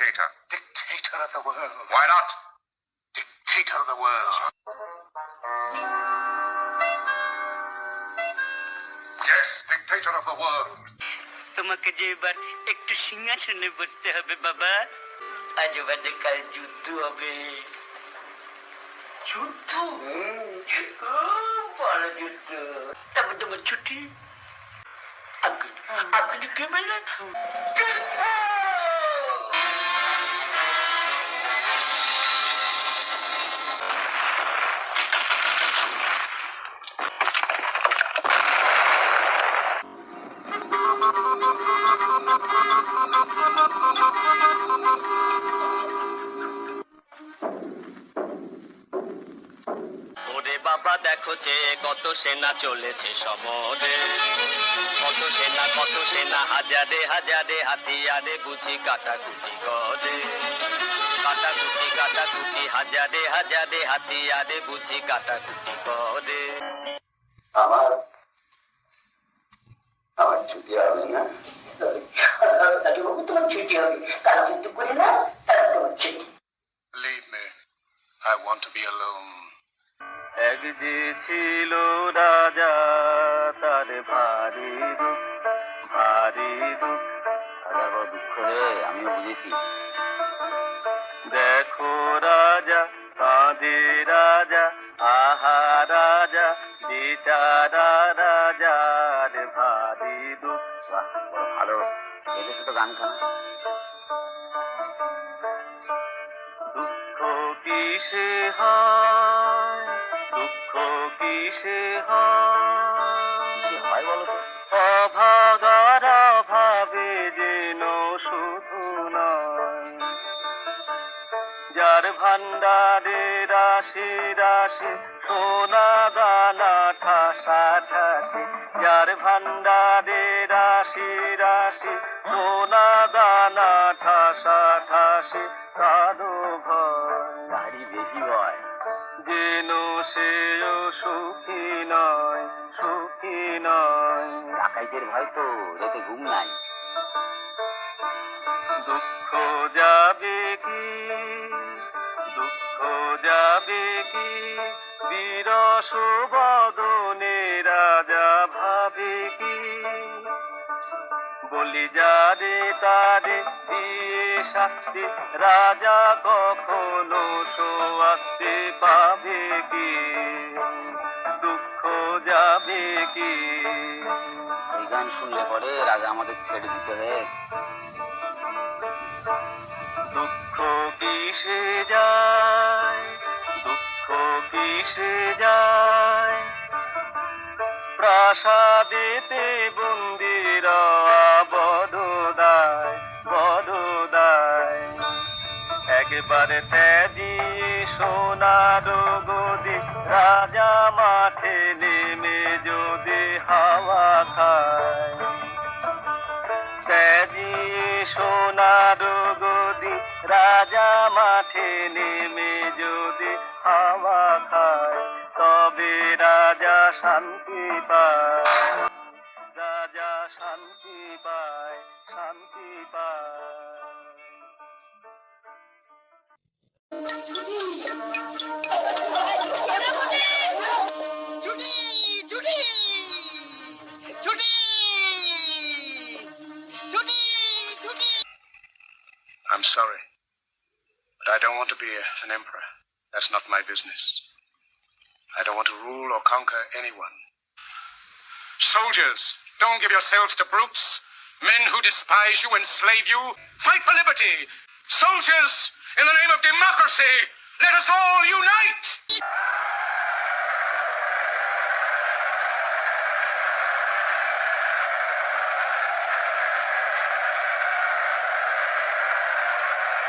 dictator. Dictator of the world. Why not? Dictator of the world. Yes, dictator of the world. তোমাকে যে এবার একটু সিংহাসনে বসতে হবে বাবা আজ বাজে কাল যুদ্ধ হবে যুদ্ধ বড় যুদ্ধ তারপর তোমার ছুটি আপনি আপনি কি বললেন বাবা দেখো যে কত সেনা চলেছে সমরে। কত সেনা কত সেনা হাজারে হাজারে হাতিয়ারে বুঝি কাটাকুটি করে। কাটাকুটি কাটাকুটি হাজারে হাজারে হাতিয়ারে বুঝি কাটাকুটি করে। আমার আমার ছুটি হবে না। তোমার ছুটি হবে। তারা কিন্তু করে না তারা তোমার ছুটি। Leave me. I want to be alone. এক যে ছিল রাজা, তার ভারী দুঃখ ভারী দুঃখ দুঃখ রে, আমিও বুঝেছি। দেখো রাজা কাঁদে রাজা, আহা রাজা, বেচারা রাজার ভারী দুঃখ ভালো। এদেশে তো গান খানা। দুঃখ কিসে হয়? কিসে হয় অভাবে যেন শুধু যার ভান্ডারে রাশি রাশি সোনা দানা ঠাসা ঠাসি, যার ভান্ডারে রাশি রাশি সোনা দানা ঠাসা ঠাসি কারও ভয়। বেশি হয় যেন সেও সুখী নয় সুখী নয়। ডাকাইতের ভয় তো যাতে ঘুম নাই। দুঃখ যাবে কি? দুঃখ যাবে কি? বিরস বদনে রাজা ভাবে কি? বলি যারে তারে দিয়ে শাস্তি রাজা কখনো সোয়াস্তি পাবে কি? দুঃখ যাবে কি? এই গান শুনলে পরে রাজা আমাদের ছেড়ে দিতে হবে। দুঃখ কিসে যায়? দুঃখ কিসে যায়? প্রাসাদেতে একবার ত্যাজিয়ে সোনার গদি রাজা মাঠে নেমে যদি হাওয়া খায়। ত্যাজিয়ে সোনার গদি রাজা মাঠে নেমে যদি হাওয়া খায়, তবে রাজা শান্তি পায়। রাজা শান্তি পায় শান্তি পায়। I'm sorry. But I don't want to be a, an emperor. That's not my business. I don't want to rule or conquer anyone. Soldiers, don't give yourselves to brutes. Men who despise you, enslave you. Fight for liberty. Soldiers, in the name of democracy, let us all unite!